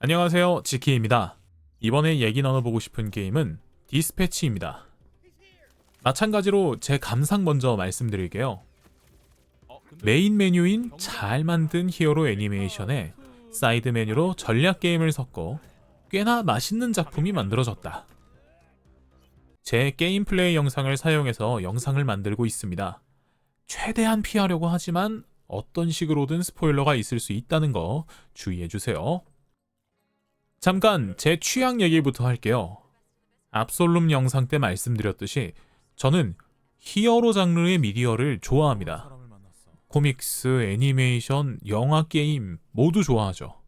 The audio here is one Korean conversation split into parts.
안녕하세요 지키입니다. 이번에 얘기 나눠보고 싶은 게임은 디스패치입니다. 마찬가지로 제 감상 먼저 말씀드릴게요. 메인 메뉴인 잘 만든 히어로 애니메이션에 사이드 메뉴로 전략 게임을 섞어 꽤나 맛있는 작품이 만들어졌다. 제 게임 플레이 영상을 사용해서 영상을 만들고 있습니다. 최대한 피하려고 하지만 어떤 식으로든 스포일러가 있을 수 있다는 거 주의해 주세요. 잠깐 제 취향 얘기부터 할게요. 압솔룸 영상 때 말씀드렸듯이 저는 히어로 장르의 미디어를 좋아합니다. 코믹스, 애니메이션, 영화, 게임 모두 좋아하죠.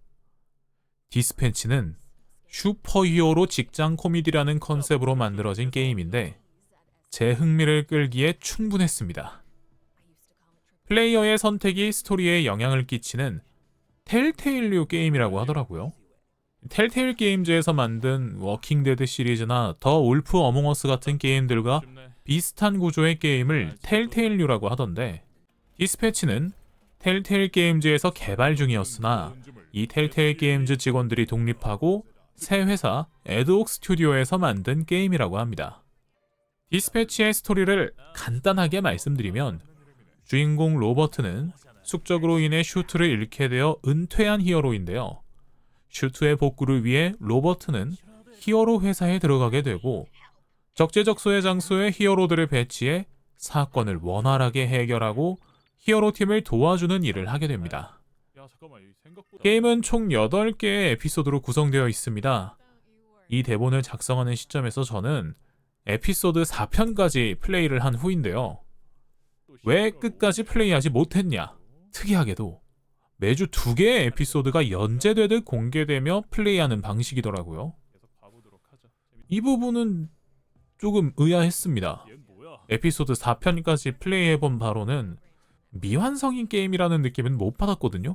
디스펜치는 슈퍼히어로 직장 코미디라는 컨셉으로 만들어진 게임인데 제 흥미를 끌기에 충분했습니다. 플레이어의 선택이 스토리에 영향을 끼치는 텔테일류 게임이라고 하더라고요. 텔테일 게임즈에서 만든 워킹 데드 시리즈나 더 울프 어몽어스 같은 게임들과 비슷한 구조의 게임을 텔테일류라고 하던데 디스패치는 텔테일 게임즈에서 개발 중이었으나 이 텔테일 게임즈 직원들이 독립하고 새 회사 에드옥 스튜디오에서 만든 게임이라고 합니다. 디스패치의 스토리를 간단하게 말씀드리면 주인공 로버트는 숙적으로 인해 슈트를 잃게 되어 은퇴한 히어로인데요. 슈트의 복구를 위해 로버트는 히어로 회사에 들어가게 되고 적재적소의 장소에 히어로들을 배치해 사건을 원활하게 해결하고 히어로 팀을 도와주는 일을 하게 됩니다. 게임은 총 8개의 에피소드로 구성되어 있습니다. 이 대본을 작성하는 시점에서 저는 에피소드 4편까지 플레이를 한 후인데요. 왜 끝까지 플레이하지 못했냐? 특이하게도 매주 두 개의 에피소드가 연재되듯 공개되며 플레이하는 방식이더라고요. 이 부분은 조금 의아했습니다. 에피소드 4편까지 플레이해본 바로는 미완성인 게임이라는 느낌은 못 받았거든요.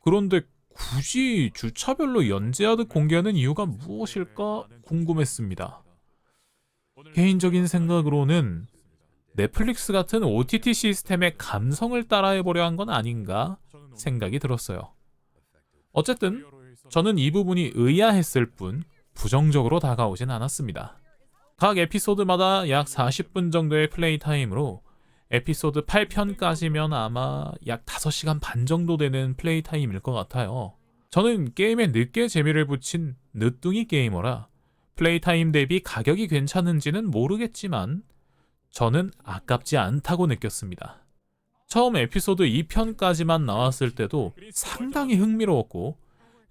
그런데 굳이 주차별로 연재하듯 공개하는 이유가 무엇일까 궁금했습니다. 개인적인 생각으로는 넷플릭스 같은 OTT 시스템의 감성을 따라해보려 한 건 아닌가 생각이 들었어요. 어쨌든 저는 이 부분이 의아했을 뿐 부정적으로 다가오진 않았습니다. 각 에피소드마다 약 40분 정도의 플레이 타임으로 에피소드 8편까지면 아마 약 5시간 반 정도 되는 플레이 타임일 것 같아요. 저는 게임에 늦게 재미를 붙인 늦둥이 게이머라 플레이 타임 대비 가격이 괜찮은지는 모르겠지만 저는 아깝지 않다고 느꼈습니다. 처음 에피소드 2편까지만 나왔을 때도 상당히 흥미로웠고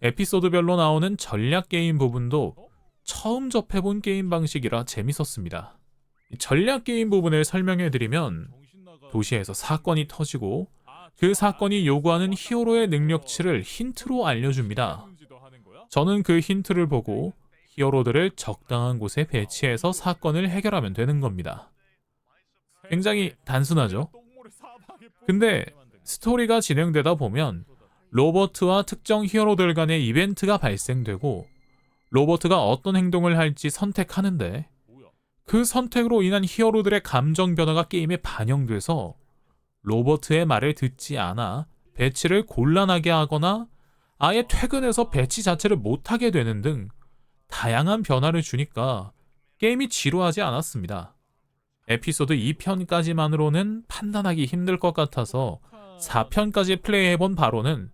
에피소드별로 나오는 전략 게임 부분도 처음 접해본 게임 방식이라 재밌었습니다. 전략 게임 부분을 설명해 드리면 도시에서 사건이 터지고 그 사건이 요구하는 히어로의 능력치를 힌트로 알려줍니다. 저는 그 힌트를 보고 히어로들을 적당한 곳에 배치해서 사건을 해결하면 되는 겁니다. 굉장히 단순하죠. 근데 스토리가 진행되다 보면 로버트와 특정 히어로들 간의 이벤트가 발생되고 로버트가 어떤 행동을 할지 선택하는데 그 선택으로 인한 히어로들의 감정 변화가 게임에 반영돼서 로버트의 말을 듣지 않아 배치를 곤란하게 하거나 아예 퇴근해서 배치 자체를 못하게 되는 등 다양한 변화를 주니까 게임이 지루하지 않았습니다. 에피소드 2편까지만으로는 판단하기 힘들 것 같아서 4편까지 플레이해본 바로는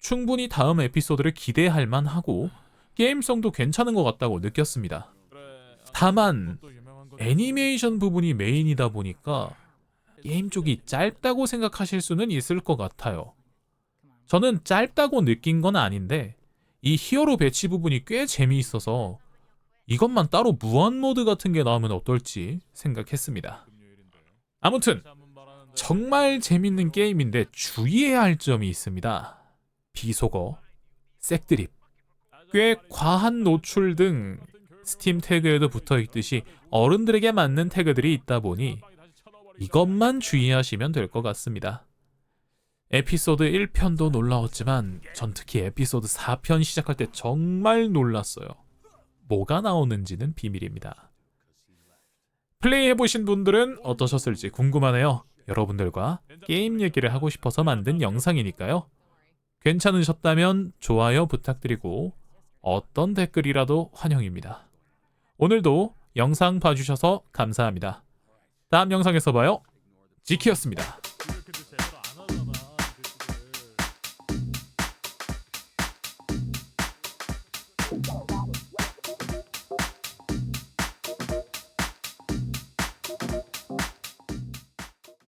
충분히 다음 에피소드를 기대할 만하고 게임성도 괜찮은 것 같다고 느꼈습니다. 다만 애니메이션 부분이 메인이다 보니까 게임 쪽이 짧다고 생각하실 수는 있을 것 같아요. 저는 짧다고 느낀 건 아닌데 이 히어로 배치 부분이 꽤 재미있어서 이것만 따로 무한 모드 같은 게 나오면 어떨지 생각했습니다. 아무튼 정말 재밌는 게임인데 주의해야 할 점이 있습니다. 비속어, 색드립, 꽤 과한 노출 등 스팀 태그에도 붙어 있듯이 어른들에게 맞는 태그들이 있다 보니 이것만 주의하시면 될 것 같습니다. 에피소드 1편도 놀라웠지만 전 특히 에피소드 4편 시작할 때 정말 놀랐어요. 뭐가 나오는지는 비밀입니다. 플레이해보신 분들은 어떠셨을지 궁금하네요. 여러분들과 게임 얘기를 하고 싶어서 만든 영상이니까요. 괜찮으셨다면 좋아요 부탁드리고 어떤 댓글이라도 환영입니다. 오늘도 영상 봐주셔서 감사합니다. 다음 영상에서 봐요. 지키였습니다.